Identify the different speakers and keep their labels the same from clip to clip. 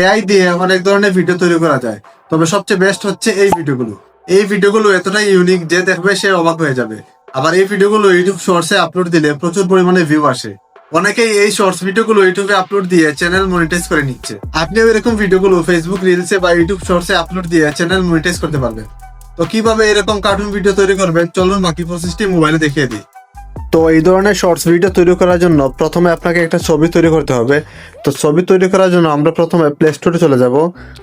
Speaker 1: AI দিয়ে অনেক ধরনের ভিডিও তৈরি করা যায়। তবে সবচেয়ে বেস্ট হচ্ছে এই ভিডিওগুলো এই ভিডিওগুলো এতটাই ইউনিক যে দেখবে সে অবাক হয়ে যাবে। আবার এই ভিডিওগুলো ইউটিউব শর্টসে আপলোড দিলে প্রচুর পরিমাণে ভিউ আসে। অনেকেই এই শর্টস ভিডিওগুলো ইউটিউবে আপলোড দিয়ে চ্যানেল মনিটাইজ করে নিচ্ছে। আপনিও এরকম ভিডিওগুলো ফেসবুক রিলসে বা ইউটিউব শর্টসে আপলোড দিয়ে চ্যানেল মনিটাইজ করতে পারবেন। তো কীভাবে এরকম কার্টুন ভিডিও তৈরি করবেন? চলুন বাকি প্রসেসটি মোবাইলে দেখিয়ে দিই। তো এই ধরনের শর্টস ভিডিও তৈরি করার জন্য প্রথমে আপনাকে একটা ছবি তৈরি করতে হবে। তো ছবি তৈরি করার জন্য আমরা প্রথমে প্লে স্টোরে চলে যাব।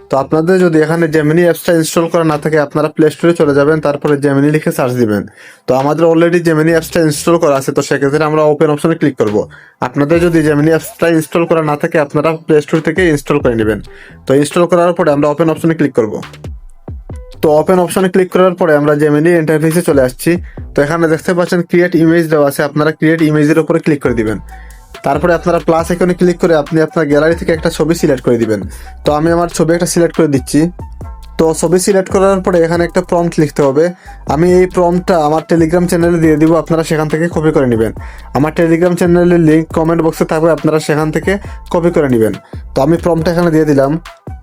Speaker 1: তো আপনাদের যদি এখানে জেমিনি অ্যাপসটা ইনস্টল করা না থাকে, আপনারা প্লে স্টোরে চলে যাবেন, তারপরে জেমিনি লিখে সার্চ দিবেন। তো আমাদের অলরেডি জেমিনি অ্যাপসটা ইনস্টল করা আছে, তো সেক্ষেত্রে আমরা ওপেন অপশনে ক্লিক করব। আপনাদের যদি জেমিনি অ্যাপসটা ইনস্টল করা না থাকে, আপনারা প্লে স্টোর থেকে ইনস্টল করে নেবেন। তো ইনস্টল করার পরে আমরা ওপেন অপশনে ক্লিক করব। তো ওপেন অপশনে ক্লিক করার পরে আমরা জেমিনি ইন্টারফেসে চলে আসছি। তো এখানে দেখতে পাচ্ছেন ক্রিয়েট ইমেজ দেওয়া আছে, আপনারা ক্রিয়েট ইমেজের উপরে ক্লিক করে দিবেন। তারপরে আপনারা প্লাস এখানে ক্লিক করে আপনি আপনার গ্যালারি থেকে একটা ছবি সিলেক্ট করে দিবেন। তো আমি আমার ছবি একটা সিলেক্ট করে দিচ্ছি। তো ছবি সিলেক্ট করার পরে এখানে একটা প্রম্পট লিখতে হবে। আমি এই প্রম্পটটা আমার টেলিগ্রাম চ্যানেলে দিয়ে দিব, আপনারা সেখান থেকে কপি করে নেবেন। আমার টেলিগ্রাম চ্যানেলের লিঙ্ক কমেন্ট বক্সে থাকবে, আপনারা সেখান থেকে কপি করে নেবেন। তো আমি প্রম্পটটা এখানে দিয়ে দিলাম।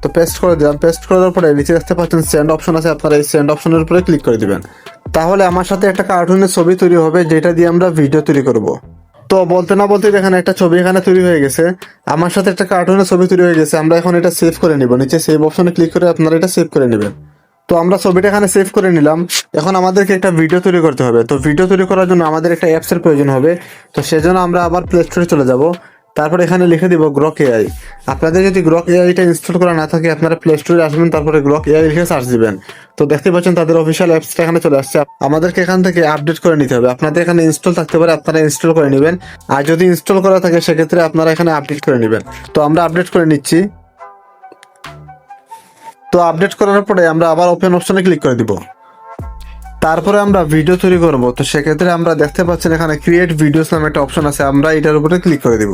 Speaker 1: তো পেস্ট করে দিলাম। পেস্ট করার পরে নিচে দেখতে পাচ্ছেন সেন্ড অপশন আছে, আপনারা এই সেন্ড অপশনের উপরে ক্লিক করে দিবেন। তাহলে আমার সাথে একটা কার্টুনের ছবি তৈরি হবে, যেটা দিয়ে আমরা ভিডিও তৈরি করব। তো বলতে না বলতে এখানে একটা ছবি এখানে তৈরি হয়ে গেছে। আমার সাথে একটা কার্টুনের ছবি তৈরি হয়ে গেছে, আমরা এখন এটা সেভ করে নিব। নিচে সেভ অপশনে ক্লিক করে আপনারা এটা সেভ করে নেবেন। তো আমরা ছবিটা এখানে সেভ করে নিলাম। এখন আমাদেরকে একটা ভিডিও তৈরি করতে হবে। তো ভিডিও তৈরি করার জন্য আমাদের একটা অ্যাপসের প্রয়োজন হবে। তো সেজন্য আমরা আবার প্লে স্টোরে চলে যাব। তারপর এখানে লিখে দিব গ্রক এআই আপনাদের যদি গ্রক এআইটা ইনস্টল করা না থাকে, আপনারা প্লে স্টোরে আসবেন, তারপরে গ্রক এআই লিখে সার্চ দিবেন। তো দেখতে পাচ্ছেন তাদের অফিসিয়াল অ্যাপসটা এখানে চলে আসছে। আমাদেরকে এখান থেকে আপডেট করে নিতে হবে। আপনাদের এখানে ইনস্টল থাকতে পারে, আপনারা ইনস্টল করে নেবেন। আর যদি ইনস্টল করা থাকে, সেক্ষেত্রে আপনারা এখানে আপডেট করে নেবেন। তো আমরা আপডেট করে নিচ্ছি। তো আপডেট করার পরে আমরা আবার ওপেন অপশনে ক্লিক করে দিব। তারপরে আমরা ভিডিও তৈরি করব। তো সেক্ষেত্রে আমরা দেখতে পাচ্ছেন এখানে ক্রিয়েট ভিডিওস নামে একটা অপশন আছে। আমরা এটার উপরে ক্লিক করে দিব।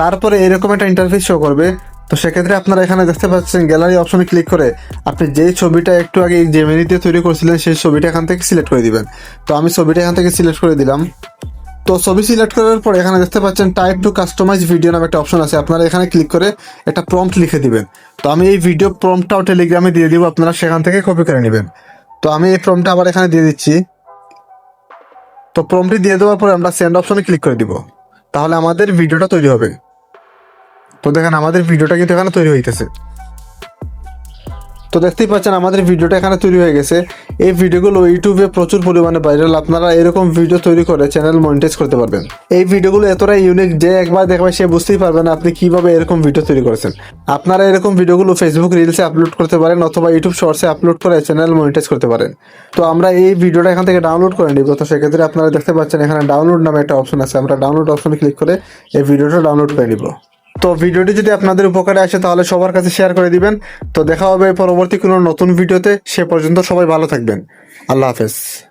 Speaker 1: তারপরে এরকম একটা ইন্টারফেস শো করবে। তো সেক্ষেত্রে আপনারা এখানে দেখতে পাচ্ছেন গ্যালারি অপশনে ক্লিক করে আপনি যেই ছবিটা একটু আগে জেমিনিতে তৈরি করছিলেন, সেই ছবিটা এখান থেকে সিলেক্ট করে দিবেন। তো আমি ছবিটা এখান থেকে সিলেক্ট করে দিলাম। তো ছবি সিলেক্ট করার পর এখানে দেখতে পাচ্ছেন টাইপ টু কাস্টমাইজ ভিডিও নামে একটা অপশন আছে। আপনারা এখানে ক্লিক করে একটা প্রম্পট লিখে দিবেন। তো আমি এই ভিডিও প্রম্পটটাও টেলিগ্রামে দিয়ে দিব, আপনারা সেখান থেকে কপি করে নেবেন। তো আমি এই প্রম্পটটা আবার এখানে দিয়ে দিচ্ছি। তো প্রম্পটটি দিয়ে দেওয়ার পরে আমরা সেন্ড অপশনে ক্লিক করে দিব। তাহলে আমাদের ভিডিওটা তৈরি হবে। তো দেখেন আমাদের ভিডিওটা কিন্তু এখানে তৈরি হইতেছে। তো দেখতেই পাচ্ছেন আমাদের ভিডিওটা এখানে তৈরি হয়ে গেছে। এই ভিডিওগুলো ইউটিউবে প্রচুর পরিমাণে ভাইরাল আপনারা এরকম ভিডিও তৈরি করে চ্যানেল মনিটাইজ করতে পারবেন। এই ভিডিওগুলো এতটাই ইউনিক যে একবার দেখবে সে বুঝতেই পারবে না আপনি কীভাবে এরকম ভিডিও তৈরি করেছেন। আপনারা এরকম ভিডিওগুলো ফেসবুক রিলসে আপলোড করতে পারেন অথবা ইউটিউব শর্টসে আপলোড করে চ্যানেল মনিটাইজ করতে পারেন। তো আমরা এই ভিডিওটা এখান থেকে ডাউনলোড করে নিব। তো সেক্ষেত্রে আপনারা দেখতে পাচ্ছেন এখানে ডাউনলোড নামে একটা অপশন আছে। আমরা ডাউনলোড অপশনে ক্লিক করে এই ভিডিওটা ডাউনলোড করে নিব। তো ভিডিওটি যদি আপনাদের উপকারে আসে, তাহলে সবার কাছে শেয়ার করে দিবেন। তো দেখা হবে পরবর্তী কোনো নতুন ভিডিওতে। সে পর্যন্ত সবাই ভালো থাকবেন। আল্লাহ হাফেজ।